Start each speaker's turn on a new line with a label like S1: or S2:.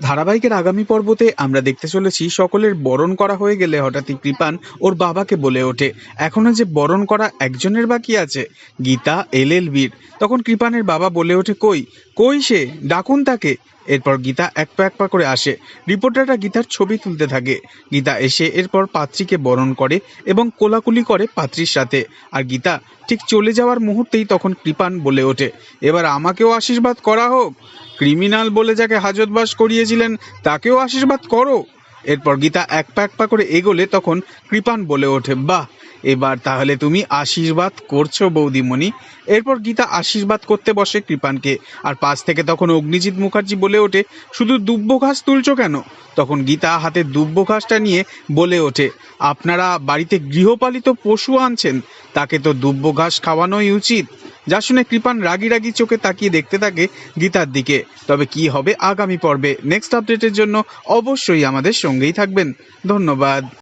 S1: ধারাবাহিকের আগামী পর্বতে আমরা দেখতে চলেছি সকলের বরণ করা হয়ে গেলে হঠাৎই কৃপান ওর বাবাকে বলে ওঠে। এখনও যে বরণ করা একজনের বাকি আছে, গীতা, এল এল বীর। তখন কৃপানের বাবা বলে ওঠে, কই কই সে? ডাকুন তাকে। এরপর গীতা এক পা এক পা করে আসে। রিপোর্টাররা গীতার ছবি তুলতে থাকে। গীতা এসে এরপর পাত্রীকে বরণ করে এবং কোলাকুলি করে পাত্রীর সাথে। আর গীতা ঠিক চলে যাওয়ার মুহূর্তেই তখন কৃপান বলে ওঠে, এবার আমাকেও আশীর্বাদ করা হোক। ক্রিমিনাল বলে যাকে হাজতবাস করিয়েছিলেন, তাকেও আশীর্বাদ করো। এরপর গীতা এক পা এক পা করে এগোলে তখন কৃপান বলে ওঠে, বাহ, এবার তাহলে তুমি আশীর্বাদ করছ বৌদিমণি। এরপর গীতা আশীর্বাদ করতে বসে কৃপানকে, আর পাশ থেকে তখন অগ্নিজিৎ মুখার্জি বলে ওঠে, শুধু দুব্য ঘাস তুলছো কেন? তখন গীতা হাতে দুব্য ঘাসটা নিয়ে বলে ওঠে, আপনারা বাড়িতে গৃহপালিত পশু আনছেন, তাকে তো দুব্য ঘাস খাওয়ানোই উচিত। যা শুনে কৃপান রাগি রাগি চোখে তাকিয়ে দেখতে থাকে গীতার দিকে। তবে কি হবে আগামী পর্বে? নেক্সট আপডেটের জন্য অবশ্যই আমাদের সঙ্গেই থাকবেন। ধন্যবাদ।